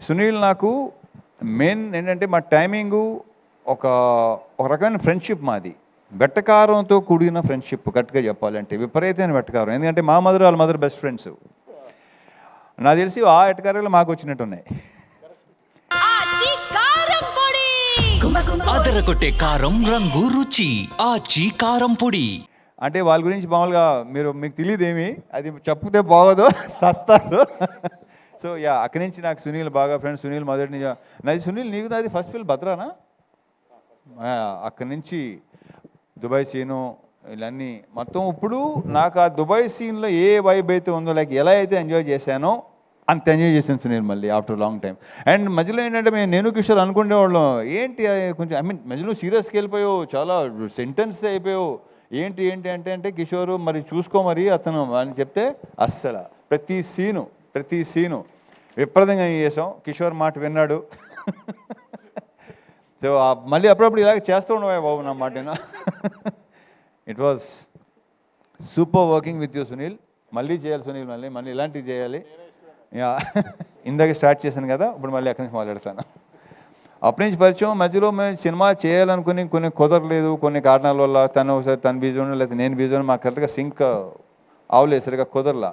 సునీల్ నాకు మెయిన్ ఏంటంటే మా టైమింగు ఒక ఒక రకమైన ఫ్రెండ్షిప్ మాది. వెట్టకారంతో కూడిన ఫ్రెండ్షిప్ కరెక్ట్గా చెప్పాలంటే విపరీతమైన వెట్టకారం ఎందుకంటే మా మదర్ వాళ్ళ మదర్ బెస్ట్ ఫ్రెండ్స్. నాకు తెలిసి ఆ ఎట్టకారాలు మాకు వచ్చినట్టు ఉన్నాయి ఆచి కారం పొడి! అదరగొట్టే కారం రంగు రుచి. ఆచి కారం పొడి. అంటే వాళ్ళ గురించి మామూలుగా మీరు మీకు తెలియదేమి? అది చెప్తే బాగోదు సస్తారు. సో యా అక్కడి నుంచి నాకు సునీల్ బాగా ఫ్రెండ్ సునీల్ మొదటి నుంచి. నాది సునీల్ నీకు నాది ఫస్ట్ ఫిల్ భద్రానా? అక్కడి నుంచి దుబాయ్ సీను ఇలాన్నీ మొత్తం ఇప్పుడు నాకు ఆ దుబాయ్ సీన్లో ఏ వైబ్ అయితే ఉందో లైక్ ఎలా అయితే ఎంజాయ్ చేశానో అంత ఎంజాయ్ చేశాను సునీల్ మళ్ళీ ఆఫ్టర్ లాంగ్ టైం అండ్ మధ్యలో ఏంటంటే మేము నేను కిషోర్ అనుకునేవాళ్ళం ఏంటి కొంచెం ఐ మీన్ మధ్యలో సీరియస్కి వెళ్ళిపోయావు చాలా సెంటెన్స్ అయిపోయావు. ఏంటి ఏంటి అంటే అంటే కిషోర్ మరి చూసుకో మరి అతను అని చెప్తే అస్సలు. ప్రతి సీను ప్రతి సీను విపరీతంగా చేసాం. కిషోర్ మాట విన్నాడు. సో మళ్ళీ అప్పుడప్పుడు ఇలాగ చేస్తూ ఉండవా బాబు నా మాట it was super working with you Sunil మళ్ళీ చేయాలి సునీల్ మళ్ళీ మళ్ళీ ఇలాంటివి చేయాలి. యా ఇందాక స్టార్ట్ చేశాను కదా ఇప్పుడు మళ్ళీ అక్కడి నుంచి మాట్లాడతాను అప్పటి నుంచి పరిచయం మధ్యలో మేము సినిమా చేయాలనుకుని కొన్ని కుదరలేదు కొన్ని కారణాల వల్ల తను ఒకసారి తను బిజీ లేకపోతే నేను బిజీ ఉండడం మాకు కరెక్ట్గా సింక్ అవలేదు సరిగా కుదరలా.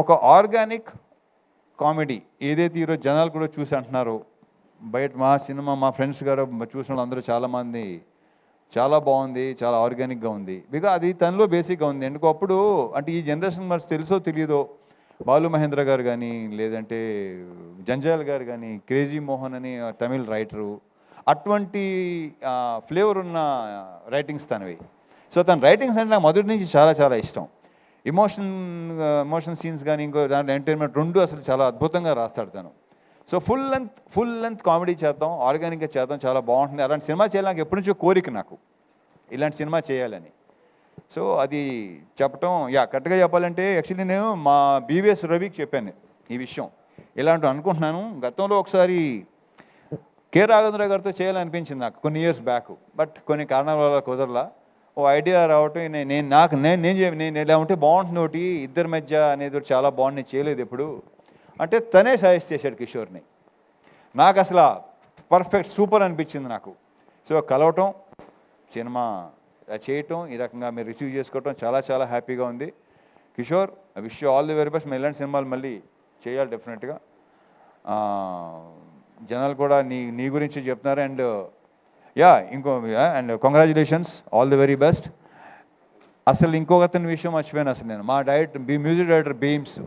ఒక ఆర్గానిక్ కామెడీ ఏదైతే ఈరోజు జనాలు కూడా చూసి అంటున్నారు బయట మా సినిమా మా ఫ్రెండ్స్ గారు చూసిన అందరూ చాలామంది చాలా బాగుంది చాలా ఆర్గానిక్గా ఉంది. బికా అది తనలో బేసిక్గా ఉంది. ఎందుకు అప్పుడు అంటే ఈ జనరేషన్ మరి తెలుసో తెలియదో బాలు మహేంద్ర గారు కానీ లేదంటే జంజాల్ గారు కానీ క్రేజీ మోహన్ అని తమిళ్ రైటరు అటువంటి ఫ్లేవర్ ఉన్న రైటింగ్స్ తనవి. సో తన రైటింగ్స్ అంటే నాకు మొదటి నుంచి చాలా చాలా ఇష్టం. ఇమోషన్ ఎమోషన్ సీన్స్ కానీ ఇంకో దాంట్లో ఎంటర్టైన్మెంట్ రెండు అసలు చాలా అద్భుతంగా రాస్తాడు తను. So full length full length comedy చేద్దాం ఆర్గానిక్గా చేద్దాం చాలా బాగుంటుంది. అలాంటి సినిమా చేయాలి నాకు ఎప్పటి నుంచో కోరిక నాకు ఇలాంటి సినిమా చేయాలని. సో అది చెప్పటం యా కరెక్ట్గా చెప్పాలంటే యాక్చువల్లీ నేను మా బీవీఎస్ రవికి చెప్పాను ఈ విషయం. ఇలాంటి అనుకుంటున్నాను. గతంలో ఒకసారి కె రాఘవేంద్ర గారితో చేయాలనిపించింది నాకు కొన్ని ఇయర్స్ బ్యాక్ బట్ కొన్ని కారణాల వల్ల కుదరలా. ఓ ఐడియా రావటం నేను నాకు నేను నేను చే- నేను ఎలా ఉంటే బాగుంటుంది ఒకటి ఇద్దరి మధ్య అనేది ఒకటి చాలా బాగుంది నేను చేయలేదు ఎప్పుడు. అంటే తనే సజెస్ట్ చేశాడు కిషోర్ని. నాకు అసలు పర్ఫెక్ట్ సూపర్ అనిపించింది నాకు. సో కలవటం సినిమా చేయటం ఈ రకంగా మీరు రిసీవ్ చేసుకోవటం చాలా చాలా హ్యాపీగా ఉంది. Kishore I wish all the very best. మేము ఇలాంటి సినిమాలు మళ్ళీ చేయాలి డెఫినెట్గా. జనాలు కూడా నీ నీ గురించి చెప్తున్నారు అండ్ యా ఇంకో and congratulations all the very best అసలు ఇంకొక అతని విషయం మర్చిపోయాను అసలు నేను. మా డైరెక్ట్ బీ మ్యూజిక్ డైరెక్టర్ బీమ్స్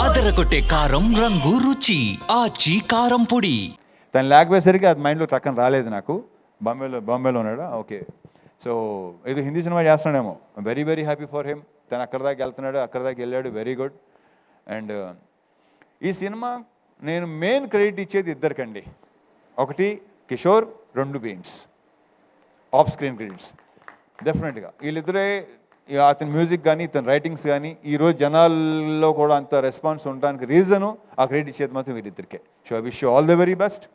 అదరగొట్టే కారం రంగు రుచి. ఆచి కారం పొడి. తను లేకపోయేసరికి అది మైండ్లో టక్కన రాలేదు నాకు. బాంబేలో బాంబేలో ఉన్నాడా. ఓకే. సో ఏదో Hindi cinema చేస్తున్నాడేమో. Very very happy for him తను అక్కడ దాకా వెళ్తున్నాడు అక్కడ దాకా వెళ్ళాడు. వెరీ గుడ్ అండ్ ఈ సినిమా నేను మెయిన్ క్రెడిట్ ఇచ్చేది ఇద్దరికండి. ఒకటి కిషోర్ రెండు బీమ్స్ ఆఫ్ స్క్రీన్ క్రెడిట్స్ డెఫినెట్గా వీళ్ళిద్దరే అతని మ్యూజిక్ కానీ ఇతని రైటింగ్స్ కానీ ఈరోజు జనాల్లో కూడా అంత రెస్పాన్స్ ఉండడానికి రీజను ఆ క్రెడిట్ ఇచ్చేది మాత్రం వీళ్ళిద్దరికే. So wish all the very best